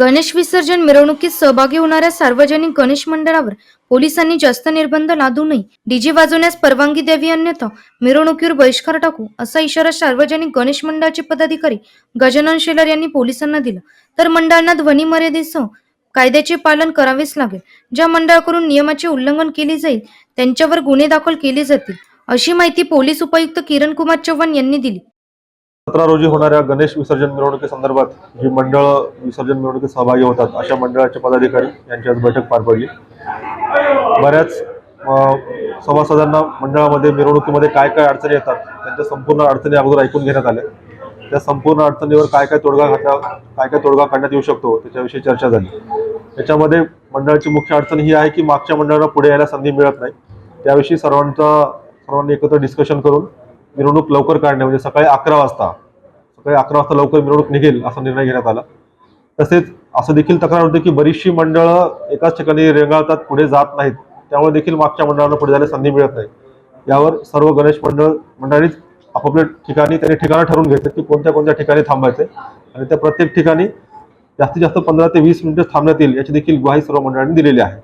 गणेश विसर्जन मिरवणुकीत सहभागी होणाऱ्या सार्वजनिक गणेश मंडळावर पोलिसांनी जास्त निर्बंध लादू नये. डीजे वाजवण्यास परवानगी द्यावी अन्यथा मिरवणुकीवर बहिष्कार टाकू असा इशारा सार्वजनिक गणेश मंडळाचे पदाधिकारी गजानन शेलार यांनी पोलिसांना दिला. तर मंडळांना ध्वनी मर्यादेसह कायद्याचे पालन करावेच लागेल. ज्या मंडळाकडून नियमाचे उल्लंघन केले जाईल त्यांच्यावर गुन्हे दाखल केले जातील अशी माहिती पोलीस उपायुक्त किरण कुमार चव्हाण यांनी दिली. सतरा रोजी होणाऱ्या गणेश विसर्जन मिरवणुकीसंदर्भात जी मंडळ विसर्जन मिरवणुकीत सहभागी होतात अशा मंडळाचे पदाधिकारी यांची आज बैठक पार पडली. बऱ्याच अ, सभासदांना मंडळामध्ये मिरवणुकीमध्ये काय काय अडचणी येतात त्यांच्या संपूर्ण अडचणी अगोदर ऐकून घेण्यात आल्या त्या संपूर्ण अडचणीवर काय काय तोडगा घातला काय काय तोडगा काढण्यात येऊ शकतो त्याच्याविषयी चर्चा झाली. त्याच्यामध्ये मंडळाची मुख्य अडचण ही आहे की मागच्या मंडळाला पुढे यायला संधी मिळत नाही. त्याविषयी सर्वांचा सर्वांनी एकत्र डिस्कशन करून मिरवणूक लवकर काढणे म्हणजे सकाळी अकरा वाजता सकाळी अकरा वाजता लवकर मिरवणूक निघेल असा निर्णय घेण्यात आला. तसेच असं देखील तक्रार होते की बरीचशी मंडळं एकाच ठिकाणी रेंगाळतात पुढे जात नाहीत. त्यामुळे देखील मागच्या मंडळांना पुढे जायला संधी मिळत नाही. यावर सर्व गणेश मंडळ मंडळीच आपापल्या ठिकाणी त्यांनी ठिकाणं ठरवून घेतात की कोणत्या कोणत्या ठिकाणी थांबायचे. आणि त्या प्रत्येक ठिकाणी जास्तीत जास्त पंधरा ते वीस मिनिटं थांबण्यात येईल याची देखील ग्वाही सर्व मंडळांनी दिलेली आहे.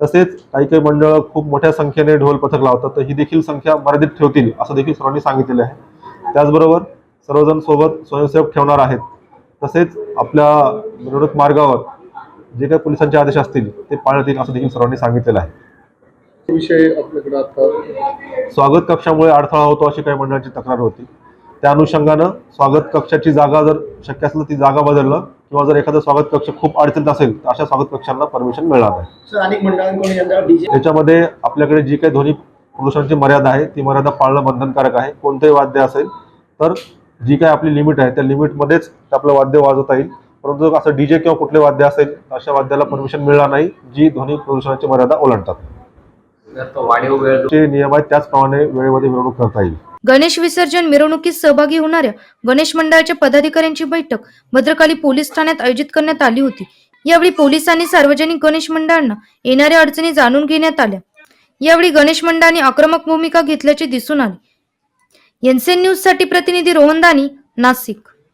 तसेच काही काही मंडळ खूप मोठ्या संख्येने ढोल पथक लावतात. तर ही देखील संख्या मर्यादित ठेवतील असं देखील सर्वांनी सांगितलेले आहे. त्याचबरोबर सर्वजण सोबत स्वयंसेवक ठेवणार आहेत. तसेच आपल्या मिरवणूक मार्गावर जे काही पोलिसांचे आदेश असतील ते पाळण्यात येईल असं देखील सर्वांनी सांगितलेलं आहे. विषय आपल्याकडे आता स्वागत कक्षामुळे अडथळा होतो अशी काही मंडळांची तक्रार होती. त्या अनुषंगानं स्वागत कक्षाची जागा जर शक्य असेल ती जागा बदलणं किंवा जर एखादा स्वागत कक्ष खूप अडचणीत असेल तर अशा स्वागत कक्षांना परमिशन मिळणार नाही सर अनेक मंडळांकडून यंदा डीजे त्याच्यामध्ये आपल्याकडे जी काही ध्वनी प्रदूषणाची मर्यादा आहे ती मर्यादा पाळणं बंधनकारक आहे. कोणतंही वाद्य असेल तर जी काही आपली लिमिट आहे त्या लिमिटमध्येच आपलं वाद्य वाजवता येईल. परंतु जर असं डीजे किंवा कुठले वाद्य असेल तर अशा वाद्याला परमिशन मिळणार नाही जी ध्वनी प्रदूषणाची मर्यादा ओलांडतात. वाढीव वेळ जे नियम आहेत त्याचप्रमाणे वेळेमध्ये मिरवणूक करता येईल. गणेश विसर्जन मिरवणुकीत सहभागी होणाऱ्या गणेश मंडळाच्या पदाधिकाऱ्यांची बैठक भद्रकाली पोलीस ठाण्यात आयोजित करण्यात आली होती. यावेळी पोलिसांनी सार्वजनिक गणेश मंडळांना येणाऱ्या अडचणी जाणून घेण्यात आल्या. यावेळी गणेश मंडळांनी आक्रमक भूमिका घेतल्याचे दिसून आले. एनसीएन न्यूजसाठी प्रतिनिधी रोहन दानी नाशिक.